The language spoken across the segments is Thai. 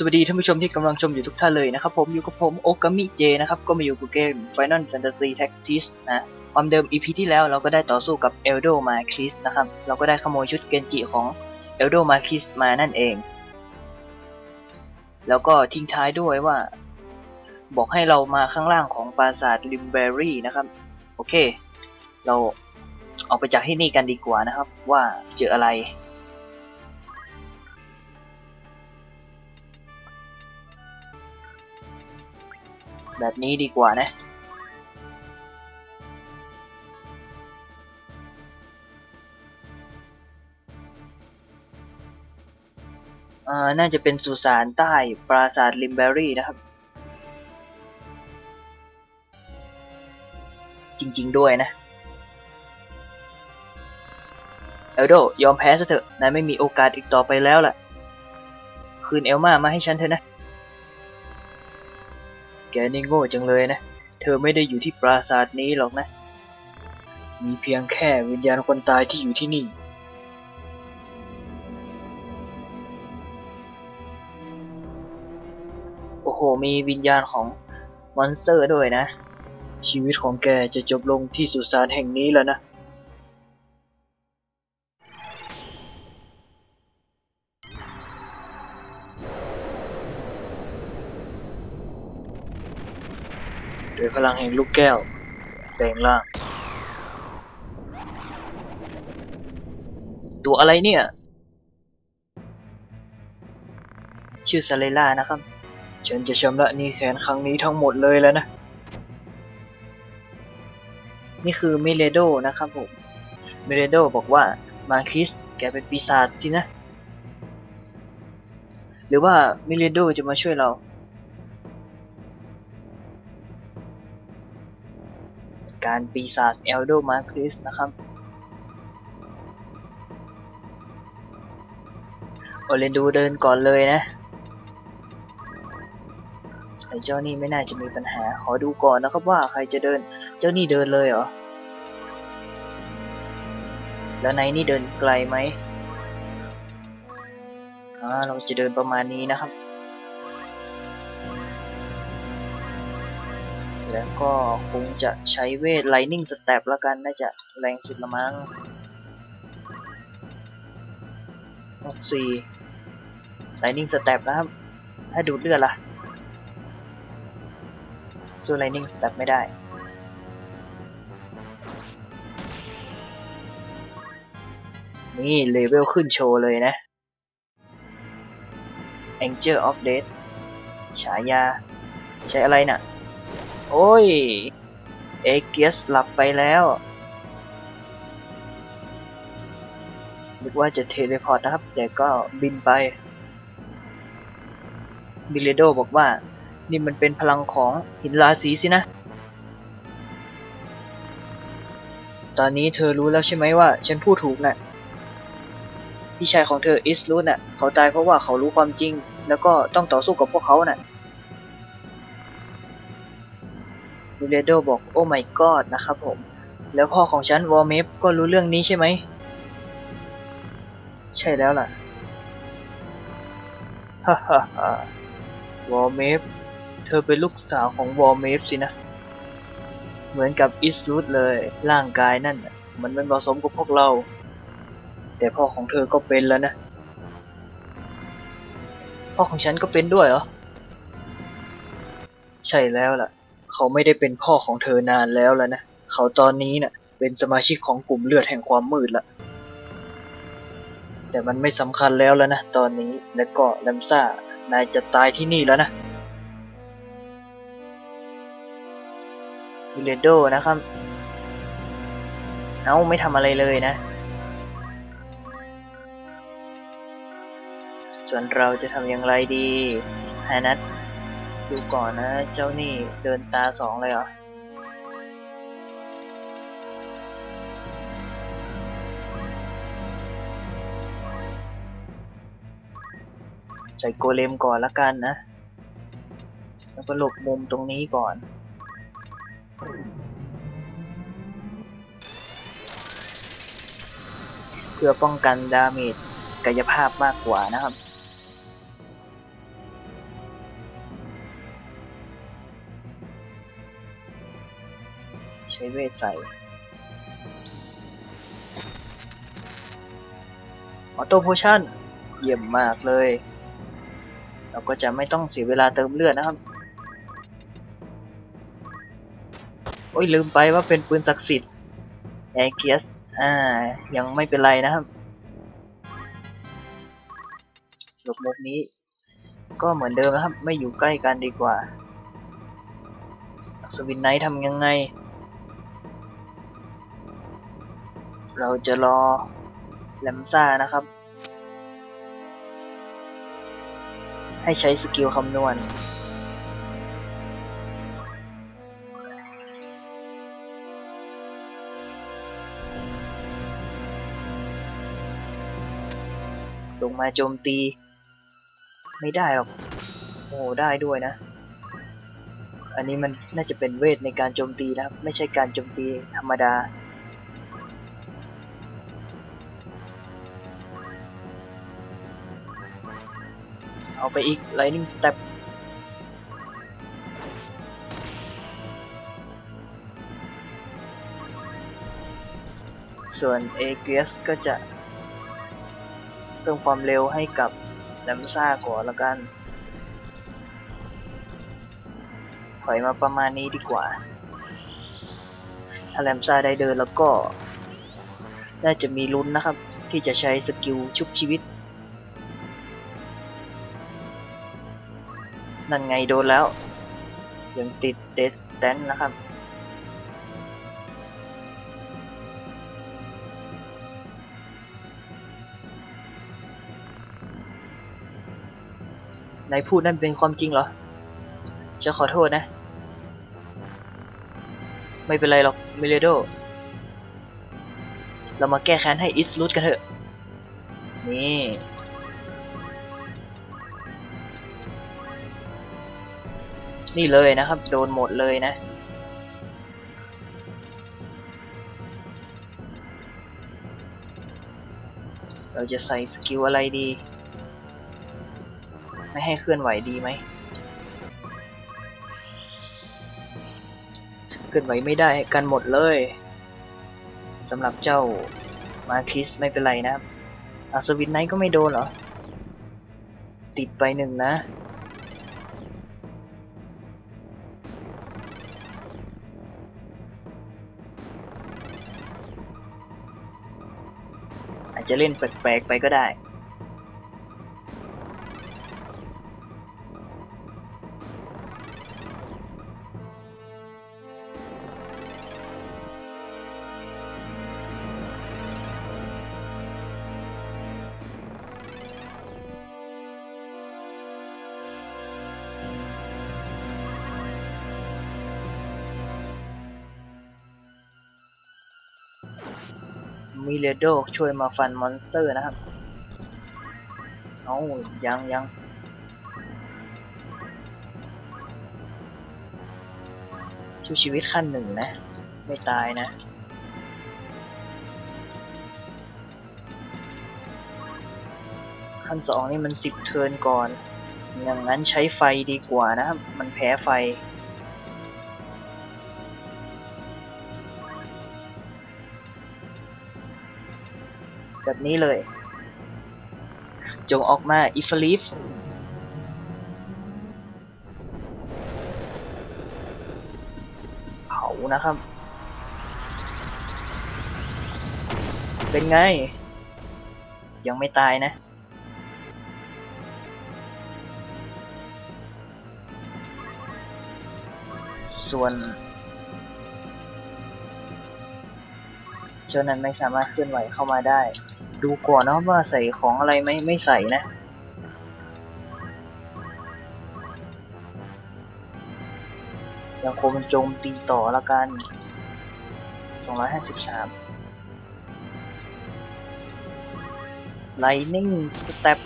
สวัสดีท่านผู้ชมที่กำลังชมอยู่ทุกท่านเลยนะครับผมอยู่กับผมโอกามิเจนะครับก็มาอยู่กับเกม Final Fantasy Tactics นะความเดิม EP ที่แล้วเราก็ได้ต่อสู้กับ Eldo m a r q u i s นะครับเราก็ได้ขโมยชุดเกนจิของ Eldo m a r q u i s มานั่นเอง แล้วก็ทิ้งท้ายด้วยว่า บอกให้เรามาข้างล่างของปราสาทลิมเบอรี่นะครับโอเค เราออกไปจากที่นี่กันดีกว่านะครับ ว่าเจออะไร แบบนี้ดีกว่านะ อ่า น่าจะเป็นสุสานใต้ปราสาทลิมเบอรี่นะครับ จริง ๆ ด้วยนะเอลโดยอมแพ้ซะเถอะ นายไม่มีโอกาสอีกต่อไปแล้วล่ะ คืนเอลมามาให้ฉันเถอะนะ แกนี่โง่จังเลยนะ เธอไม่ได้อยู่ที่ปราสาทนี้หรอกนะ มีเพียงแค่วิญญาณคนตายที่อยู่ที่นี่ โอ้โห มีวิญญาณของมอนสเตอร์ด้วยนะ ชีวิตของแกจะจบลงที่สุสานแห่งนี้แล้วนะ ลังแห่งลูกแก้วแปลงร่างตัวอะไรเนี่ย ชื่อซาเลล่านะครับ ฉันจะชำระนี้แค้นครั้งนี้ทั้งหมดเลยแล้วนะ นี่คือมิเลโดนะครับผมมิเลโดบอกว่ามาคิสแกเป็นปีศาจสิงนะ หรือว่ามิเลโดจะมาช่วยเรา การปีศาจเอลโดมาคริสนะครับโอเลนดูเดินก่อนเลยนะไอ้เจ้านี่ไม่น่าจะมีปัญหา ขอดูก่อนนะครับว่าใครจะเดิน เจ้านี่เดินเลยเหรอ แล้วในนี่เดินไกลไหมอ่าเราจะเดินประมาณนี้นะครับ แล้วก็คงจะใช้เวท Lightning Step แล้วกันน่าจะแรงสุดละมั้งหกสี่ Lightning Step นะครับ ถ้าดูดเลือดล่ะสู้ Lightning Step ไม่ได้นี่เลเวลขึ้นโชว์เลยนะ Angel of Death ฉายา ใช้อะไรน่ะ โอ้ย เอเกียสหลับไปแล้ว นึกว่าจะเทเลพอร์ตนะครับ แต่ก็บินไปบิเลโดบอกว่า นี่มันเป็นพลังของหินราศีสินะ ตอนนี้เธอรู้แล้วใช่ไหมว่าฉันพูดถูกนะ่ะพี่ชายของเธออิสรูนน่ะ เขาตายเพราะว่าเขารู้ความจริง แล้วก็ต้องต่อสู้กับพวกเขาน่ะ วิเลโดบอกโอ้ my god นะครับผม แล้วพ่อของฉันวอร์เมฟก็รู้เรื่องนี้ใช่ไหม ใช่แล้วล่ะ ฮ่าฮ่าฮ่าวอร์เมฟเธอเป็นลูกสาวของวอร์เมฟสินะ เหมือนกับอิสรูดเลย ร่างกายนั่น มันไม่เหมาะสมกับพวกเรา แต่พ่อของเธอก็เป็นแล้วนะ พ่อของฉันก็เป็นด้วยเหรอ ใช่แล้วล่ะ เขาไม่ได้เป็นพ่อของเธอนานแล้วแล้วนะ เขาตอนนี้น่ะเป็นสมาชิกของกลุ่มเลือดแห่งความมืดละ แต่มันไม่สำคัญแล้วแล้วนะตอนนี้ แล้วก็แลมซ่านายจะตายที่นี่แล้วนะวิเลโดนะครับ เอาไม่ทำอะไรเลยนะ ส่วนเราจะทำอย่างไรดีฮานัท ดูก่อนนะ เจ้านี่เดินตาสองเลยเหรอใส่โกเลมก่อนละกันนะ แล้วก็หลบมุมตรงนี้ก่อน เพื่อป้องกันดาเมจกายภาพมากกว่านะครับ เวทใส่ออโต้โพชั่นเยี่ยมมากเลย เราก็จะไม่ต้องเสียเวลาเติมเลือดนะครับ โอ้ยลืมไปว่าเป็นปืนศักดิ์สิทธิ์แอเกียสอ่า ยังไม่เป็นไรนะครับหลบมุกนี้ ก็เหมือนเดิมนะครับ ไม่อยู่ใกล้กันดีกว่าสวินไนท์ทำยังไง เราจะรอแลมซ่านะครับ ให้ใช้สกิลคำนวณ ลงมาโจมตี ไม่ได้หรอก โอ้ได้ด้วยนะ อันนี้มันน่าจะเป็นเวทในการโจมตีนะครับ ไม่ใช่การโจมตีธรรมดา เอาไปอีก Lightning Step ส่วน a g s ก็จะเพิ่มความเร็วให้กับแลมซ่าก่อนละกัน ถอยมาประมาณนี้ดีกว่า ถ้าแลมซ่าได้เดินแล้วก็ น่าจะมีลุ้นนะครับ ที่จะใช้สกิลชุบชีวิต นั่นไงโดนแล้ว ยังติดเดสแตนนะครับ นายพูดนั่นเป็นความจริงเหรอ จะขอโทษนะ ไม่เป็นไรหรอกมิเลโด เรามาแก้แค้นให้อิสลูดกันเถอะ นี่ นี่เลยนะครับ โดนหมดเลยนะ เราจะใส่สกิลอะไรดี ไม่ให้เคลื่อนไหวดีไหม เคลื่อนไหวไม่ได้กันหมดเลยสำหรับเจ้ามาคิสไม่เป็นไรนะครับอาสวินไนท์ก็ไม่โดนเหรอ ติดไปหนึ่งนะ อาจจะเล่นแปลกๆไปก็ได้ โดช่วยมาฟันมอนสเตอร์นะครับ เอายังยังชูชีวิตขั้นหนึ่งนะ ไม่ตายนะขั้นสองนี่มันสิบเทิร์นก่อน อย่างนั้นใช้ไฟดีกว่านะครับ มันแพ้ไฟ แบบนี้เลย จงออกมาอิฟลิฟเผานะครับ เป็นไง ยังไม่ตายนะส่วนเจ้านั้นไม่สามารถเคลื่อนไหวเข้ามาได้ ดูก่อนนะว่าใส่ของอะไรไหมไม่ใส่นะยังคงโจมตีต่อละกัน 253 Lightning Step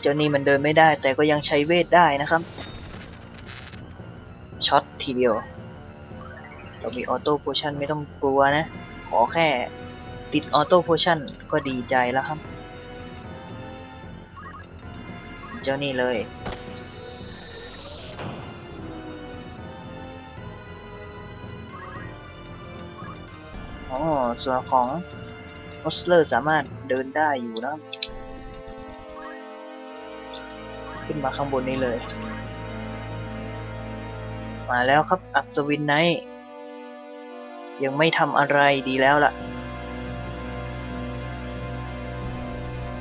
เจ้านี่มันเดินไม่ได้แต่ก็ยังใช้เวทได้นะครับ ช็อตทีเดียว เรามีออโต้โพชั่นไม่ต้องกลัวนะ ขอแค่ติดออโต้โพชั่นก็ดีใจแล้วครับ เจ้านี่เลย อ๋อ ส่วนของออสเลอร์สามารถเดินได้อยู่นะขึ้นมาข้างบนนี้เลย มาแล้วครับ อัศวินไนท์ ยังไม่ทำอะไรดีแล้วล่ะ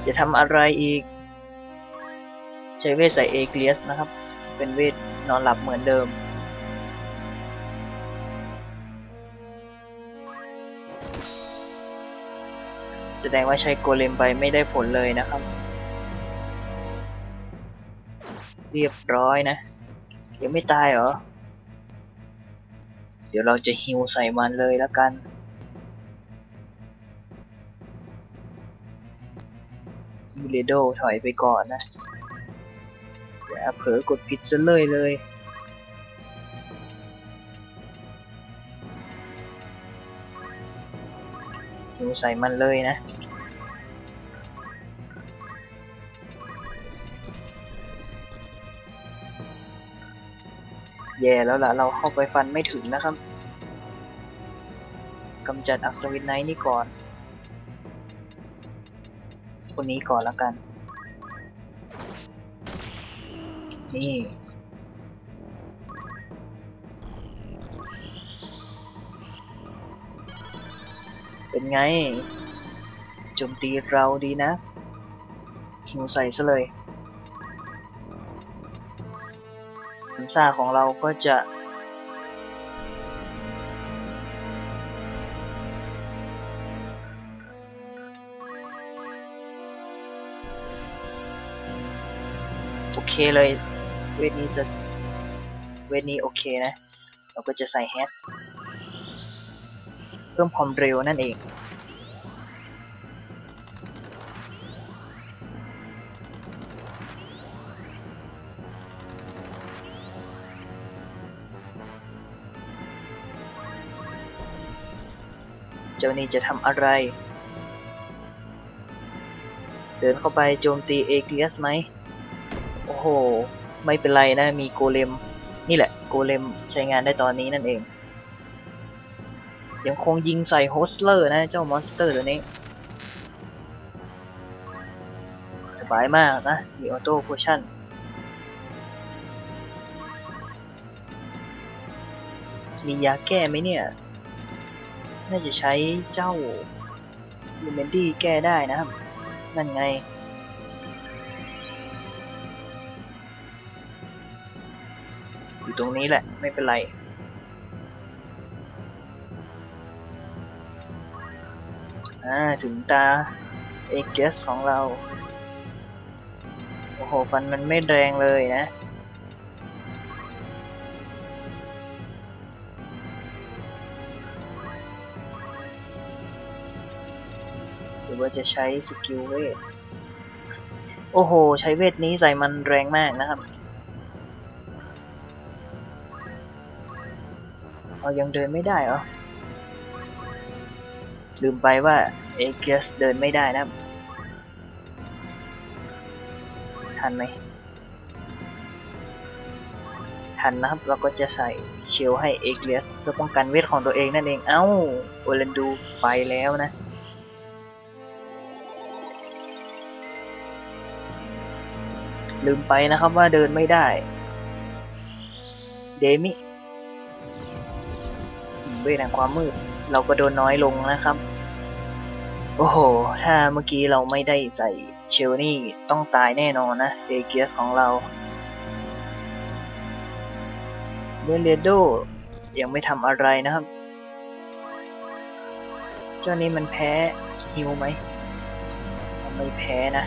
จะทำอะไรอีก ใช้เวทใส่เอเกลียสนะครับ เป็นเวทนอนหลับเหมือนเดิม แสดงว่าใช้โกเลมไปไม่ได้ผลเลยนะครับ เรียบร้อยนะ ยังไม่ตายเหรอ ดี๋ยวเราจะฮิวใส่มันเลยแล้วกันมิเรโดถอยไปก่อนนะ อย่าเผลอกดผิดซะเลยเลยฮิวใส่มันเลยนะ แย่แล้วล่ะ เราเข้าไปฟันไม่ถึงนะครับกำจัดอัศวินไนท์นี่ก่อน คนนี้ก่อนแล้วกัน นี่เป็นไงโจมตีเราดีนะหิวใส่ซะเลย ซ่าของเราก็จะโอเคเลย เวทนี้จะ เวทนี้โอเคนะ เราก็จะใส่แฮกเพิ่มความเร็วนั่นเอง จ้านี่จะทำอะไร เดินเข้าไปโจมตีเอเกลียสไหม โอ้โห ไม่เป็นไรนะมีโกเลม นี่แหละโกเลมใช้งานได้ตอนนี้นั่นเอง ยังคงยิงใส่โฮสเลอร์นะเจ้ามอนสเตอร์ตัวนี้ สบายมากนะ มีออโต้โพชั่นมียาแก้ไหมเนี่ย น่าจะใช้เจ้าลูเมนดี้แก้ได้นะครับ นั่นไง อยู่ตรงนี้แหละ ไม่เป็นไร อ่า ถึงตา เอเกสของเรา โอ้โห ฟันมันไม่แรงเลยนะ รือว่าจะใช้สกิลเวท โอ้โห ใช้เวทนี้ใส่มันแรงมากนะครับเรายังเดินไม่ได้เหรอ ลืมไปว่าเอเกสเดินไม่ได้นะ ทันไหม ทันนะครับ เราก็จะใส่เชลให้เอเกสเพื่อป้องกันเวทของตัวเองนั่นเอง เอ้า โอเลนดูไปแล้วนะ ลืมไปนะครับว่าเดินไม่ได้ เดมิเวทแห่งความมืด เราก็โดนน้อยลงนะครับ โอ้โห ถ้าเมื่อกี้เราไม่ได้ใส่เชลนี่ต้องตายแน่นอนนะเดเกียสของเราเมเลโดยังไม่ทำอะไรนะครับ เจ้านี้มันแพ้ฮิวไหม ไม่แพ้นะ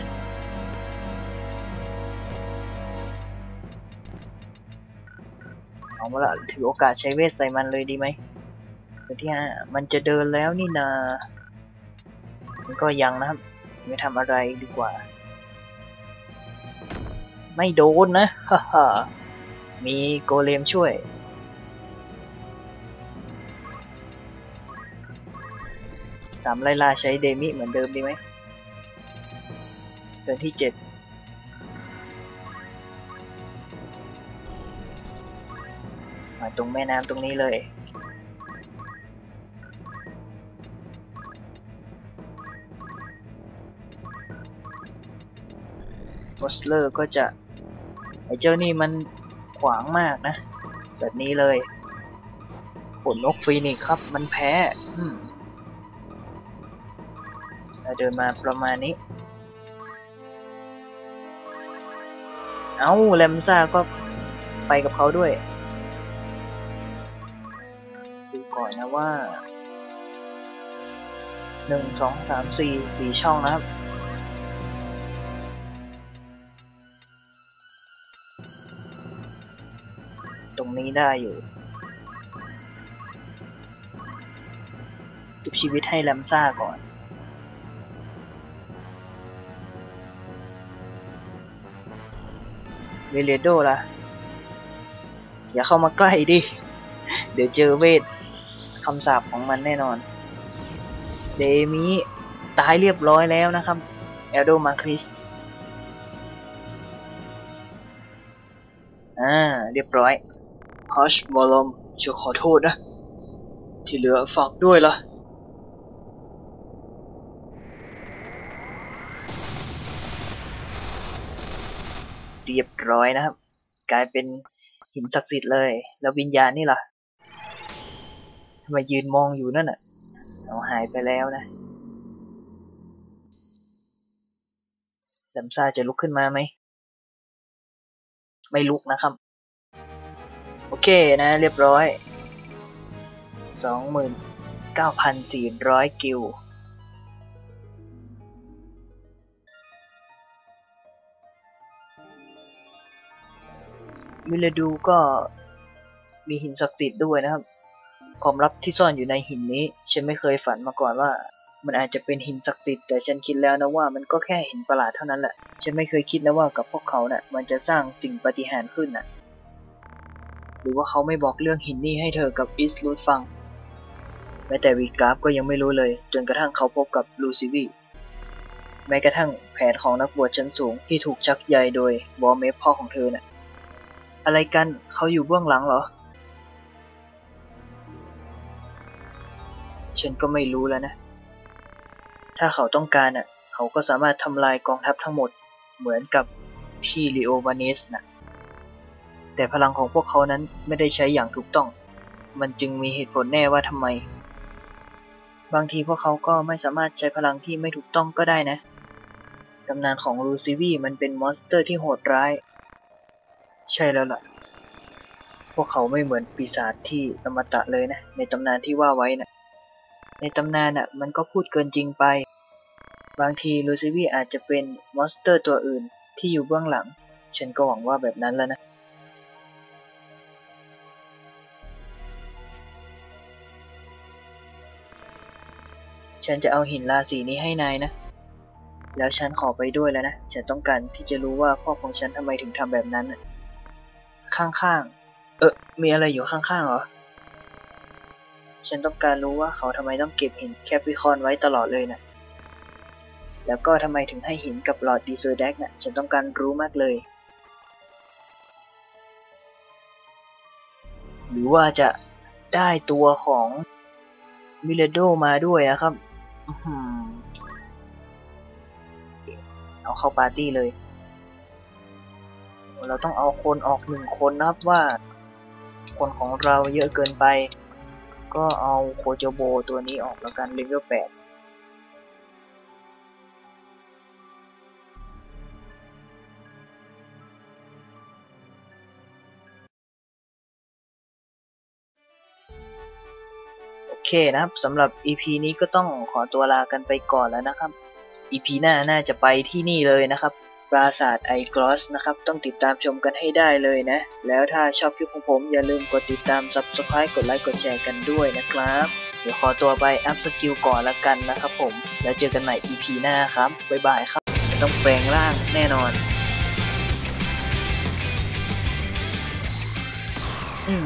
เอาละถือโอกาสใช้เวทใส่มันเลยดีไหมตัวที่ห้ามันจะเดินแล้วนี่นา มันก็ยังนะครับ ไม่ทำอะไรดีกว่า ไม่โดนนะฮ่าฮ่ามีโกเลมช่วย ตามไล่ล่าใช้เดมิเหมือนเดิมดีไหมเดินที่เจ็ด ตรงแม่น้ำตรงนี้เลยวอสเลอร์ก็จะไอเจ้านี่มันขวางมากนะ แบบนี้เลยผลนกฟีนิกครับ มันแพ้เดินมาประมาณนี้ เอา้าแลมซ่าก็ไปกับเขาด้วย นะว่าหนึ่งสองสามสี่สี่ช่องนะครับ ตรงนี้ได้อยู่ทุบชีวิตให้แลมซ่าก่อน เวเลโดล่ะ อย่าเข้ามาใกล้ดิ เดี๋ยวเจอเวท คำสาปของมันแน่นอน เดมิตายเรียบร้อยแล้วนะครับ เอลโดมาคริส อ่า เรียบร้อยฮัชบอลอมจะขอโทษนะ ที่เหลือฝากด้วยล่ะเรียบร้อยนะครับ กลายเป็นหินศักดิ์สิทธิ์เลย แล้ววิญญาณนี่ล่ะำไมยืนมองอยู่นั่นน่ะเอาหายไปแล้วนะแลมซ่าจะลุกขึ้นมาไหม ไม่ลุกนะครับ โอเคนะ เรียบร้อยสองหมื่นเก้าพันสี่ร้อยกิลวิลดูก็มีหินศักดิ์สิทธิ์ด้วยนะครับ ความลับที่ซ่อนอยู่ในหินนี้ ฉันไม่เคยฝันมาก่อนว่า มันอาจจะเป็นหินศักดิ์สิทธิ์แต่ฉันคิดแล้วนะว่ามันก็แค่หินประหลาดเท่านั้นแหละ ฉันไม่เคยคิดนะว่ากับพวกเขาเนะ่ะ มันจะสร้างสิ่งปฏิหารขึ้นน่ะ หรือว่าเขาไม่บอกเรื่องหินนี้ให้เธอกับอิสลูดฟัง แม้แต่วีกราฟก็ยังไม่รู้เลย จนกระทั่งเขาพบกับลูซิวีแม้กระทั่งแผนของนักบวชชั้นสูงที่ถูกชักใยโดยบอเมฟพ่อของเธอน่ะ อะไรกันเขาอยู่เบื้องหลังเหรอ ฉันก็ไม่รู้แล้วนะ ถ้าเขาต้องการอะ เขาก็สามารถทำลายกองทัพทั้งหมดเหมือนกับที่ลีโอวานิสนะแต่พลังของพวกเขานั้นไม่ได้ใช้อย่างถูกต้อง มันจึงมีเหตุผลแน่ว่าทำไม บางทีพวกเขาก็ไม่สามารถใช้พลังที่ไม่ถูกต้องก็ได้นะ ตำนานของลูซิวีมันเป็นมอนสเตอร์ที่โหดร้าย ใช่แล้วล่ะ พวกเขาไม่เหมือนปีศาจที่อมตะเลยนะ ในตำนานที่ว่าไว้นะ ในตำนานอะมันก็พูดเกินจริงไป บางทีลูซิวีอาจจะเป็นมอนสเตอร์ตัวอื่นที่อยู่เบื้องหลัง ฉันก็หวังว่าแบบนั้นแล้วนะฉันจะเอาหินราศีนี้ให้นายนะ แล้วฉันขอไปด้วยแล้วนะ ฉันต้องการที่จะรู้ว่าพ่อของฉันทำไมถึงทำแบบนั้นน่ะข้างๆ เออมีอะไรอยู่ข้างๆเหรอ ฉันต้องการรู้ว่าเขาทำไมต้องเก็บหินแคปริคอนไว้ตลอดเลยนะ่ะ แล้วก็ทำไมถึงให้หินกับหลอดดีเซอร์แดกนะ่ะ ฉันต้องการรู้มากเลย หรือว่าจะได้ตัวของมิเลโดมาด้วยนะครับเอาเข้าปาร์ตี้เลย เราต้องเอาคนออกหนึ่งคนนะครับว่า คนของเราเยอะเกินไป ก็เอาโคโจโบตัวนี้ออกแล้วกันเลเวลแปดโอเคนะครับสำหรับ EP นี้ก็ต้องขอตัวลากันไปก่อนแล้วนะครับ EP หน้าน่าจะไปที่นี่เลยนะครับ ปราสาทไอกรอสนะครับ ต้องติดตามชมกันให้ได้เลยนะ แล้วถ้าชอบคลิปของผมอย่าลืมกดติดตาม subscribe กดไลค์กดแชร์กันด้วยนะครับ เดี๋ยวขอตัวไปอัพสกิลก่อนละกันนะครับผม แล้วเจอกันใหม่ EP หน้าครับ บ๊ายบายครับ ต้องแปลงร่างแน่นอนอืม